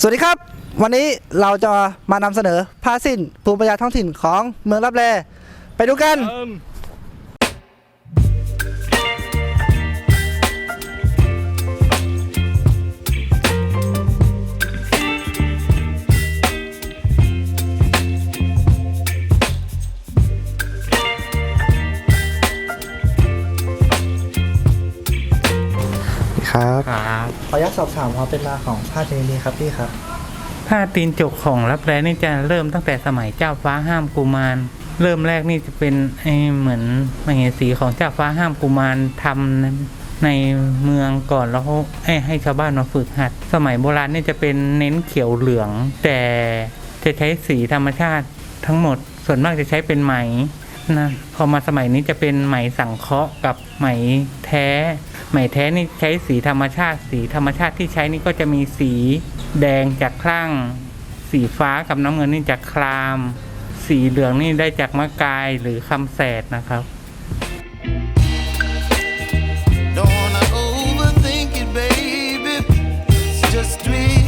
สวัสดีครับ วันนี้เราจะมานำเสนอผ้าสิ้นภูมิปัญญาท้องถิ่นของเมืองรับแลไปดูกัน ครับ ครับขออนุญาตสอบถามความเป็นมาของผ้าชนิดนี้ครับพี่ครับผ้าตีนจกของรับแลนี่จะเริ่มตั้งแต่สมัยเจ้าฟ้าห้ามกุมาร เริ่มแรกนี่จะเป็นไอ้เหมือนมเหสีของเจ้าฟ้าห้ามกุมารทำในเมืองก่อนแล้วเขาให้ให้ชาวบ้านมาฝึกหัด สมัยโบราณนี่จะเป็นเน้นเขียวเหลือง แต่จะใช้สีธรรมชาติทั้งหมดส่วนมากจะใช้เป็นไหมนะพอมาสมัยนี้จะเป็นไหมสังเคราะห์กับไหมแท้ ไหมแท้นี่ใช้สีธรรมชาติ สีธรรมชาติที่ใช้นี่ก็จะมีสีแดงจากคลั่ง สีฟ้ากับน้ำเงินนี่จากคราม สีเหลืองนี่ได้จากมะกายหรือคำแสดนะครับ Don't wanna overthink it, baby. It's just dream.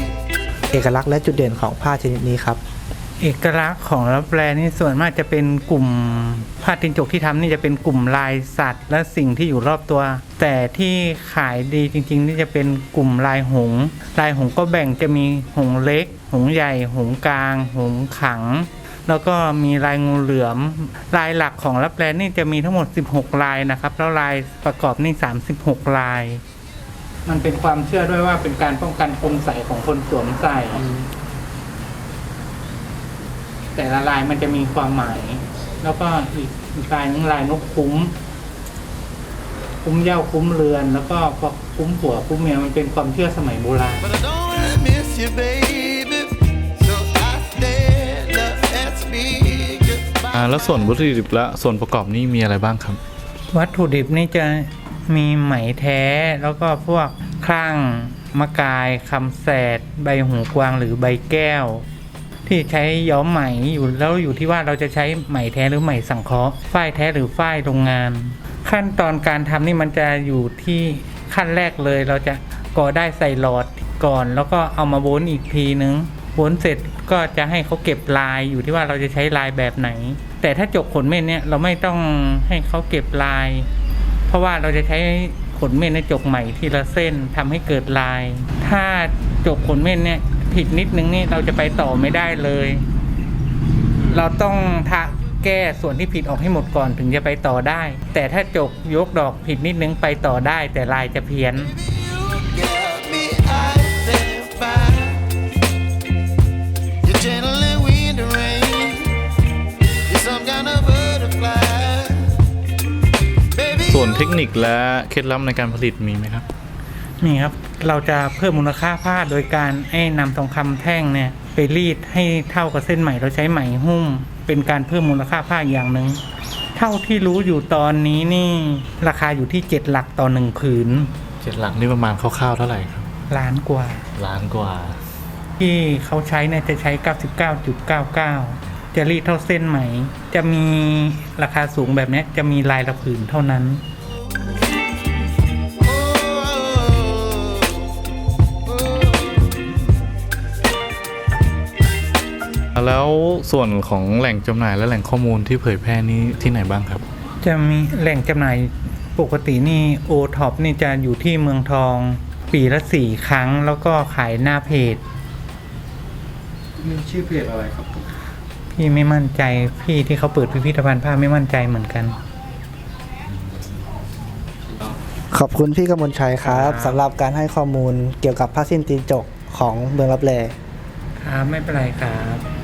เอกลักษณ์และจุดเด่นของผ้าชนิดนี้ครับ เอกลักษณ์ของรับแลนี่ส่วนมากจะเป็นกลุ่มผ้าตินจกที่ทำนี่จะเป็นกลุ่มลายสัตว์ และสิ่งที่อยู่รอบตัว แต่ที่ขายดีจริง ๆ นี่จะเป็นกลุ่มลายหงส์ลายหงส์ก็แบ่งจะมีหงส์เล็ก หงส์ใหญ่ หงส์กลาง หงส์ขัง แล้วก็มีลายงูเหลือม ลายหลักของรับแลนี่จะมีทั้งหมด 16 ลายนะครับแล้วลายประกอบนี่ 36 ลาย มันเป็นความเชื่อด้วยว่าเป็นการป้องกันคุณใสของคนสวมใส่ แต่ละลายมันจะมีความหมาย แล้วก็อีกอีกลายหนึงลายนกคุ้ม คุ้มเหย้าคุ้มเรือน แล้วก็พวกคุ้มผัวคุ้มเมียมันเป็นความเชื่อสมัยโบราณ But I don't wanna miss you, baby. So I stand up and speak goodbye. อ่าแล้วส่วนวัตถุดิบและส่วนประกอบนี่มีอะไรบ้างครับ วัตถุดิบนี่จะมีไหมแท้แล้วก็พวกคลั่งมะกายคำแสดใบหูกวางหรือใบแก้ว ที่ใช้ย้อมไหมอยู่แล้วอยู่ที่ว่าเราจะใช้ไหมแท้หรือไหมสังเคราะห์ฝ้ายแท้หรือฝ้ายโรงงาน ขั้นตอนการทำนี่มันจะอยู่ที่ขั้นแรกเลย เราจะก่อได้ใส่หลอดก่อน แล้วก็เอามาโวนอีกทีนึงโวนเสร็จก็จะให้เขาเก็บลายอยู่ที่ว่าเราจะใช้ลายแบบไหน แต่ถ้าจกขนเม่นเนี่ยเราไม่ต้องให้เขาเก็บลาย เพราะว่าเราจะใช้ขนเม่นในจกใหม่ทีละเส้นทำให้เกิดลาย ถ้าจกขนเม่นเนี่ย ผิดนิดนึงนี่เราจะไปต่อไม่ได้เลย เราต้องทะแก้ส่วนที่ผิดออกให้หมดก่อนถึงจะไปต่อได้ แต่ถ้าจกยกดอกผิดนิดนึงไปต่อได้ แต่ลายจะเพี้ยน You got me out there fine. You're channeling wind and rain. You're some kind of butterfly. Baby, ส่วนเทคนิคและเคล็ดลับในการผลิตมีไหมครับ นี่ครับเราจะเพิ่มมูลค่าผ้าโดยการไอ้นำทองคำแท่งเนี่ยไปรีดให้เท่ากับเส้นไหมเราใช้ไหมหุ้ม เป็นการเพิ่มมูลค่าผ้าอย่างหนึ่งเท่าที่รู้อยู่ตอนนี้นี่ราคาอยู่ที่เจ็ดหลักต่อหนึ่งผืนเจ็ดหลักนี่ประมาณคร่าวๆเท่าไหร่ครับล้านกว่า ล้านกว่า ที่เขาใช้เนี่ยจะใช้ 99.99 จะรีดเท่าเส้นไหม จะมีราคาสูงแบบเนี้ยจะมีลายละผืนเท่านั้น แล้วส่วนของแหล่งจำหน่ายและแหล่งข้อมูลที่เผยแพร่นี้ที่ไหนบ้างครับ จะมีแหล่งจำหน่ายปกตินี่โอท็อปนี่จะอยู่ที่เมืองทอง ปีละสี่ครั้ง แล้วก็ขายหน้าเพจมีชื่อเพจอะไรครับพี่ไม่มั่นใจพี่ที่เขาเปิดพิพิธภัณฑ์ผ้าไม่มั่นใจเหมือนกัน ขอบคุณพี่กมลชัยครับสำหรับการให้ข้อมูลเกี่ยวกับผ้าสิ้นตีนจกของเมืองรับแลครับไม่เป็นไรครับ